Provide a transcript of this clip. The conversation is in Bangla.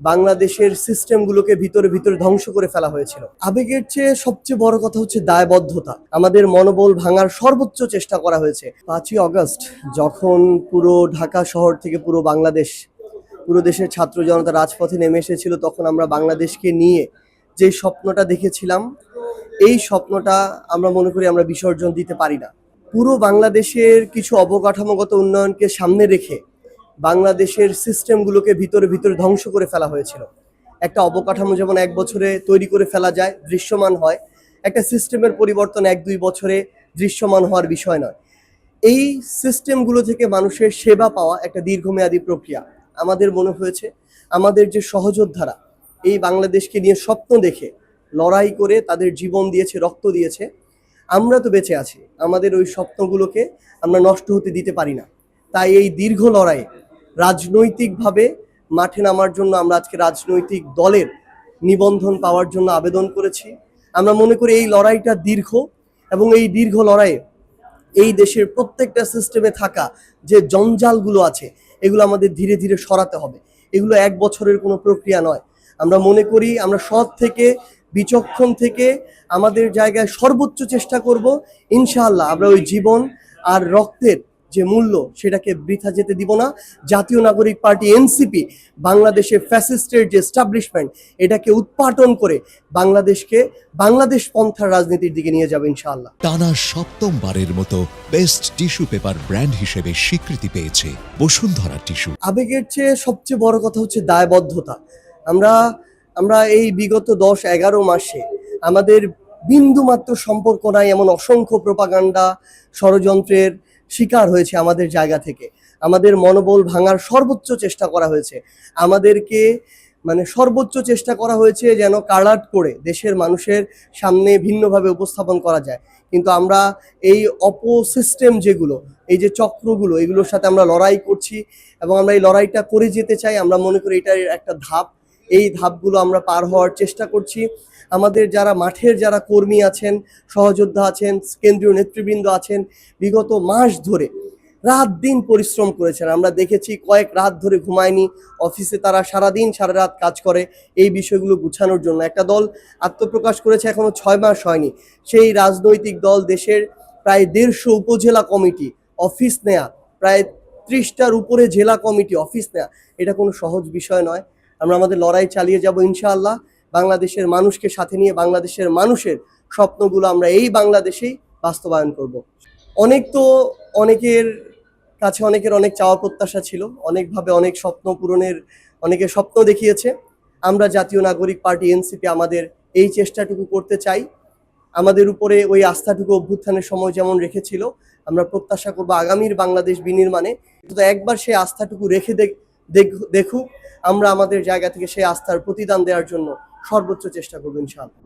বাংলাদেশের সিস্টেমগুলোকে ভিতরে ভিতরে ধ্বংস করে ফেলা হয়েছিল। আবেগের চেয়ে সবচেয়ে বড় কথা হচ্ছে দায়বদ্ধতা। আমাদের মনোবল ভাঙার সর্বোচ্চ চেষ্টা করা হয়েছে। পাঁচই অগস্ট যখন পুরো ঢাকা শহর থেকে পুরো বাংলাদেশ, পুরো দেশের ছাত্র জনতা রাজপথে নেমে এসেছিল, তখন আমরা বাংলাদেশকে নিয়ে যে স্বপ্নটা দেখেছিলাম, এই স্বপ্নটা আমরা মনে করি আমরা বিসর্জন দিতে পারি না। পুরো বাংলাদেশের কিছু অবকাঠামোগত উন্নয়নকে সামনে রেখে বাংলাদেশের সিস্টেমগুলোকে ভিতরে ভিতরে ধ্বংস করে ফেলা হয়েছিল। একটা অবকাঠামো যেমন এক বছরে তৈরি করে ফেলা যায়, দৃশ্যমান হয়, একটা সিস্টেমের পরিবর্তন এক দুই বছরে দৃশ্যমান হওয়ার বিষয় নয়। এই সিস্টেমগুলো থেকে মানুষের সেবা পাওয়া একটা দীর্ঘমেয়াদী প্রক্রিয়া। আমাদের মনে হয়েছে, আমাদের যে সহযোদ্ধারা এই বাংলাদেশকে নিয়ে স্বপ্ন দেখে লড়াই করে তাদের জীবন দিয়েছে, রক্ত দিয়েছে, আমরা তো বেঁচে আছি। আমাদের ওই স্বপ্নগুলোকে আমরা নষ্ট হতে দিতে পারি না। তাই এই দীর্ঘ লড়াইয়ে রাজনৈতিকভাবে মাঠে নামার জন্য আমরা আজকে রাজনৈতিক দলের নিবন্ধন পাওয়ার জন্য আবেদন করেছি। আমরা মনে করি এই লড়াইটা দীর্ঘ এবং এই দীর্ঘ লড়াইয়ে এই দেশের প্রত্যেকটা সিস্টেমে থাকা যে জঞ্জালগুলো আছে, এগুলো আমাদের ধীরে ধীরে সরাতে হবে। এগুলো এক বছরের কোনো প্রক্রিয়া নয়। আমরা মনে করি আমরা সৎ থেকে, বিচক্ষণ থেকে আমাদের জায়গায় সর্বোচ্চ চেষ্টা করব। ইনশাআল্লাহ আমরা ওই জীবন আর রক্তের যে মূল্য সেটাকে বৃথা যেতে দিব না। জাতীয় নাগরিক পার্টি এনসিপি বাংলাদেশে ফ্যাসিস্টের যে এস্টাবলিশমেন্ট এটাকে উৎপাটন করে বাংলাদেশকে বাংলাদেশ পন্থার রাজনীতির দিকে নিয়ে যাবে ইনশাআল্লাহ। টানা সপ্তমবারের মতো বেস্ট টিস্যু পেপার ব্র্যান্ড হিসেবে স্বীকৃতি পেয়েছে বসুন্ধরা টিস্যু আবেগের চেয়ে সবচেয়ে বড় কথা হচ্ছে দায়বদ্ধতা। আমরা আমরা এই বিগত দশ এগারো মাসে আমাদের বিন্দুমাত্র সম্পর্ক নাই এমন অসংখ্য প্রপাগান্ডা ষড়যন্ত্রের শিকার হয়েছে আমাদের জায়গা থেকে। আমাদের মনোবল ভাঙার সর্বোচ্চ চেষ্টা করা হয়েছে। আমাদেরকে মানে সর্বোচ্চ চেষ্টা করা হয়েছে যেন কালাট করে দেশের মানুষের সামনে ভিন্নভাবে উপস্থাপন করা যায়। কিন্তু আমরা এই অপসিস্টেম যেগুলো, এই যে চক্রগুলো, এগুলোর সাথে আমরা লড়াই করছি এবং আমরা এই লড়াইটা করে যেতে চাই, আমরা মনে করি এটার একটা ধাপ। এই ধাপগুলো আমরা পার হওয়ার চেষ্টা করছি। আমাদের যারা মাঠের যারা কর্মী আছেন, সহযোদ্ধা আছেন, কেন্দ্রীয় নেতৃবৃন্দ আছেন, বিগত মাস ধরে রাত দিন পরিশ্রম করেছেন। আমরা দেখেছি কয়েক রাত ধরে ঘুমায়নি, অফিসে তারা সারাদিন সারা রাত কাজ করে। এই বিষয়গুলো গুছানোর জন্য একটা দল আত্মপ্রকাশ করেছে, এখনও ছয় মাস হয়নি। সেই রাজনৈতিক দল দেশের প্রায় দেড়শো উপজেলা কমিটি অফিস নেয়া, প্রায় ত্রিশটার উপরে জেলা কমিটি অফিস নেয়া, এটা কোনো সহজ বিষয় নয়। আমরা আমাদের লড়াই চালিয়ে যাব ইনশাআল্লাহ। বাংলাদেশের মানুষকে সাথে নিয়ে বাংলাদেশের মানুষের স্বপ্নগুলো আমরা এই বাংলাদেশেই বাস্তবায়ন করব। অনেক তো অনেকের কাছে অনেকের অনেক চাওয়া প্রত্যাশা ছিল, অনেকভাবে অনেক স্বপ্ন পূরণের অনেকে স্বপ্ন দেখিয়েছে। আমরা জাতীয় নাগরিক পার্টি এনসিপি আমাদের এই চেষ্টাটুকু করতে চাই। আমাদের উপরে ওই আস্থাটুকু অভ্যুত্থানের সময় যেমন রেখেছিল, আমরা প্রত্যাশা করব আগামীর বাংলাদেশ বিনির্মাণে। কিন্তু একবার সেই আস্থাটুকু রেখে দেখ- দেখ- দেখুক আমরা আমাদের জায়গা থেকে সেই আস্থার প্রতিদান দেওয়ার জন্য সর্বোচ্চ চেষ্টা করব ইনশাআল্লাহ।